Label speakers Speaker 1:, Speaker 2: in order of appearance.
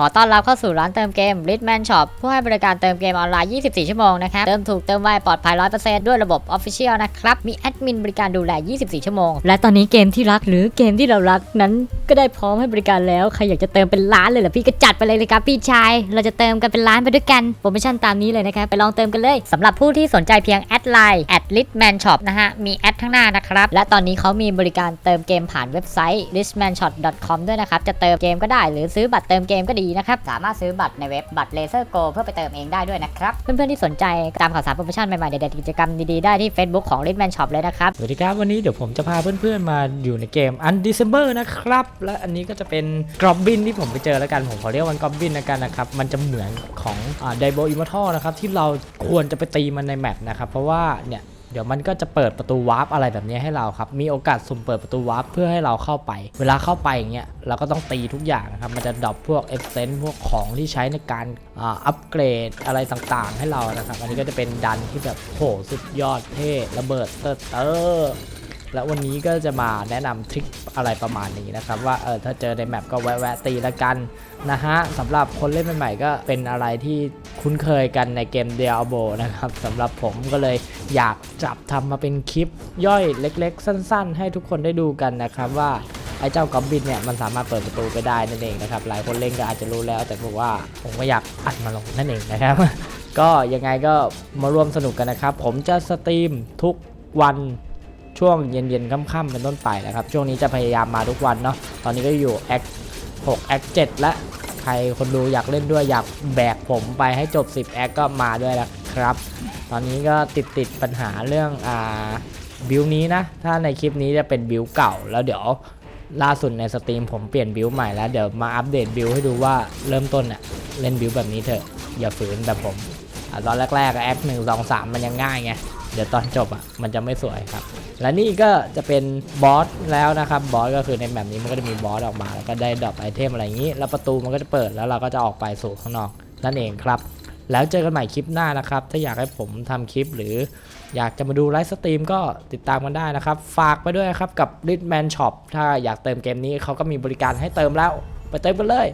Speaker 1: ขอต้อนรับเข้าสู่ร้านเติมเกม Ritman Shop ผู้ให้บริการเติมเกมออนไลน์ 24 ชั่วโมงนะครับ เติมถูกเติมไวปลอดภัย 100%ด้วยระบบ Official นะครับ มีแอดมินบริการดูแล 24 ชั่วโมง และตอนนี้เกมที่รักหรือเกมที่เรารักนั้นก็ได้พร้อมให้บริการแล้ว ใครอยากจะเติมเป็นล้านเลยเหรอพี่ก็จัดไปเลยเลยครับพี่ชาย เราจะเติมกันเป็นล้านไปด้วยกัน โปรโมชั่นตามนี้เลยนะครับ ไปลองเติมกันเลยสำหรับผู้ที่สนใจเพียงแอดไลน์ @litman shop นะฮะ มีแอดข้างหน้านะครับ และตอนนี้เขามีบริการเติมเกมผ่านเว็บไซต์ litmanshop.com ด้วยนะครับ จะเติมเกมก็ได้หรือซื้อบัตรเติมเกมก็ดีนะครับ สามารถซื้อบัตรในเว็บบัตร Laser Go เพื่อไปเติมเองได้ด้วยนะครับ เพื่อนๆที่สนใจตามข่าวสารโปรโมชั่นใหม่ๆเด็ดๆกิจกรรมดีๆได้ที่ Facebook ของ litman shop เลยนะครับ
Speaker 2: สวัสดีครับวันนี้เดี๋ยวผมจะพาเพื่อนๆมาอยู่ในเกม Undecember นะครับ และอันนี้ก็จะเป็นกรอบบินที่ผมไปเจอแล้วกันผมขอเรียกมันกรอบบินแล้วกันนะครับมันจะเหมือนของไดโบอิม o ท l นะครับที่เราควรจะไปตีมันในแมปนะครับเพราะว่าเนี่ย ดี๋ยวมันก็จะเปิดประตูวาร์ปอะไรแบบนี้ให้เราครับ มีโอกาสสุ่มเปิดประตูวาร์ปเพื่อให้เราเข้าไป เวลาเข้าไปอย่างเงี้ยเราก็ต้องตีทุกอย่างนะครับ มันจะดรอปพวกเอฟเซนต์พวกของที่ใช้ในการอัปเกรดอะไรต่างๆ ให้เรานะครับ อันนี้ก็จะเป็นดันที่แบบโหสุดยอดเท่ระเบิดเตอร์เตอร์ และวันนี้ก็จะมาแนะนำทริคอะไรประมาณนี้นะครับว่าเออถ้าเจอในแมปก็แวะๆตีละกันนะฮะสำหรับคนเล่นใหม่ๆก็เป็นอะไรที่คุ้นเคยกันในเกม Diablo นะครับสำหรับผมก็เลยอยากจับทำมาเป็นคลิปย่อยเล็กๆ สั้น ๆ ให้ทุกคนได้ดูกันนะครับว่าไอ้เจ้ากอบบินเนี่ยมันสามารถเปิดประตูไปได้นั่นเองนะครับหลายคนเล่นก็อาจจะรู้แล้ว แต่ผมว่าผมก็อยากอัดมาลงนั่นเองนะครับ ก็ยังไงก็มาร่วมสนุกกันนะครับ ผมจะสตรีมทุกวัน ช่วงเย็นๆค่ำๆเป็นต้นไปนะครับ ช่วงนี้จะพยายามมาทุกวันเนาะตอนนี้ก็อยู่แอค6แอค7และใครคนดูอยากเล่นด้วยอยากแบกผมไปให้จบ 10แอคก็มาด้วยนะครับ ตอนนี้ก็ติดติดปัญหาเรื่องอ่าบิวนี้นะ ถ้าในคลิปนี้จะเป็นบิวเก่า แล้วเดี๋ยวล่าสุดในสตรีมผมเปลี่ยนบิวใหม่แล้ว เดี๋ยวมาอัปเดตบิวให้ดูว่าเริ่มต้นเนี่ยเล่นบิวแบบนี้เถอะอย่าฝืนแบบผมอตอนแรกๆแอคหนึ่งสองสามมันยังง่ายไง เดี๋ยวตอนจบอะมันจะไม่สวยครับ และนี่ก็จะเป็นบอสแล้วนะครับบอสก็คือในแบบนี้มันก็จะมีบอสออกมา แล้วก็ได้ดรอปไอเทมอะไรอย่างนี้ แล้วประตูมันก็จะเปิดแล้วเราก็จะออกไปสู่ข้างนอกนั่นเองครับ แล้วเจอกันใหม่คลิปหน้านะครับ ถ้าอยากให้ผมทำคลิปหรืออยากจะมาดูไลฟ์สตรีมก็ติดตามกันได้นะครับ ฝากไปด้วยครับกับ r i t Man Shop ถ้าอยากเติมเกมนี้เขาก็มีบริการให้เติมแล้ว ไปเติมกันเลย